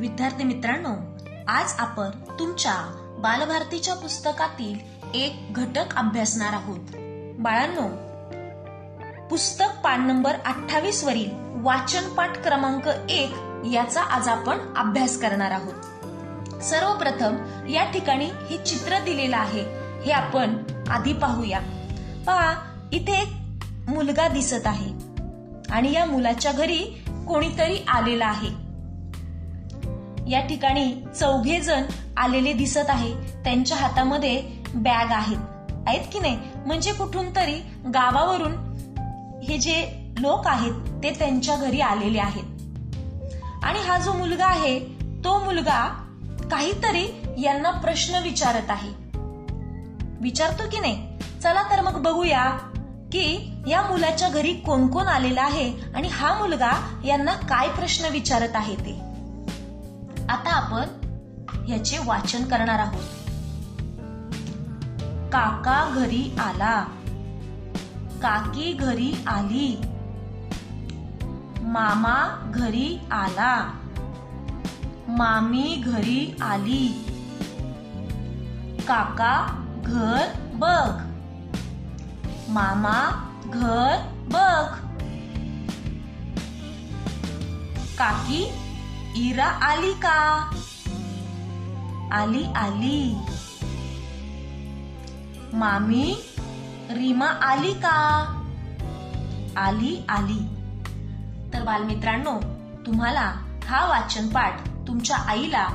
विद्यार्थी मित्रांनो आज आपण तुमच्या बालभारतीच्या पुस्तकातील एक घटक अभ्यासणार आहोत. बाळांनो पुस्तक पान नंबर अठ्ठावीस वरील वाचन पाठ क्रमांक एक याचा आज आपण अभ्यास करणार आहोत. सर्वप्रथम या ठिकाणी हे चित्र दिलेलं आहे हे आपण आधी पाहूया. पहा इथे एक मुलगा दिसत आहे आणि या मुलाच्या घरी कोणीतरी आलेला आहे. या ठिकाणी चौघे जण आलेले दिसत आहे. त्यांच्या हातामध्ये बॅग आहेत. आहेत की नाही? म्हणजे कुठून तरी गावावरून हे जे लोक आहेत ते त्यांच्या घरी आलेले आहेत. आणि हा जो मुलगा आहे तो मुलगा काहीतरी यांना प्रश्न विचारत आहे. विचारतो की नाही? चला तर मग बघूया की या मुलाच्या घरी कोण कोण आलेला आहे आणि हा मुलगा यांना काय प्रश्न विचारत आहे ते. आता आपण याचे वाचन करणार आहोत. काका घरी आला. काकी घरी आली. मामा घरी आला. मामी घरी आली. काका घर बघ. मामा घर बघ. काकी इरा आली का आली आली मामी रीमा आली का आली आली तर बालमित्रांनो तुम्हाला हा वाचन पाठ तुमच्या आईला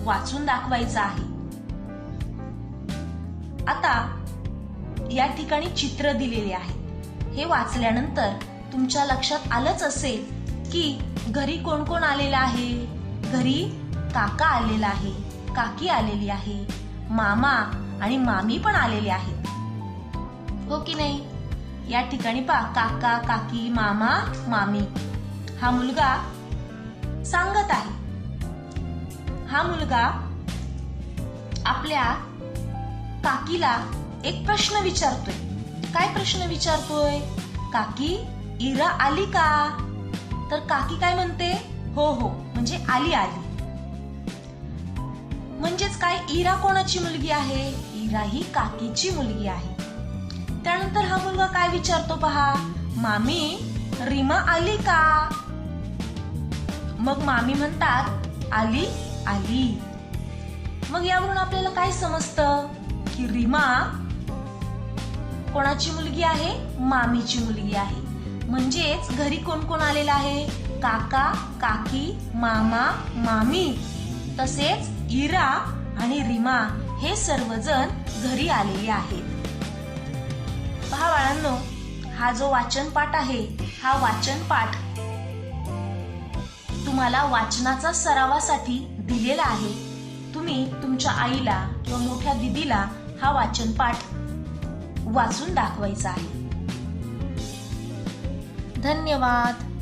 वाचून दाखवायचा आहे. आता या ठिकाणी चित्र दिलेले आहे. हे वाचल्यानंतर तुमच्या लक्षात आलंच असेल की घरी कोण कोण आलेलं आहे? घरी काका आलेला आहे काकी आलेली आहे मामा आणि मामी पण आलेले आहेत. हो की नाही? या ठिकाणी पा काका काकी मामा मामी. हा मुलगा सांगत आहे. हा मुलगा आपल्या काकीला एक प्रश्न विचारतोय. काय प्रश्न विचारतोय? काकी इरा आली का? तर काकी काय म्हणते? हो हो. म्हणजे आली आली. म्हणजेच काय इरा कोणाची मुलगी आहे? इरा ही काकीची मुलगी आहे. त्यानंतर हा मुलगा काय विचारतो पहा? मामी रीमा आली का? मग मामी म्हणतात आली आली. मग यावरून आपल्याला काय समजतं? की रीमा कोणाची मुलगी आहे? मामीची मुलगी आहे. म्हणजेच घरी कोण कोण आलेलं आहे? काका काकी मामा मामी. तसेच इरा आणि रिमा हे सर्वजण घरी आलेले आहेत. पहा बाळांनो हा जो वाचन पाठ आहे हा वाचन पाठ तुम्हाला वाचनाचा सरावासाठी दिलेला आहे. तुम्ही तुमच्या आईला किंवा मोठ्या दिदीला हा वाचन पाठ वाचून दाखवायचा आहे. धन्यवाद.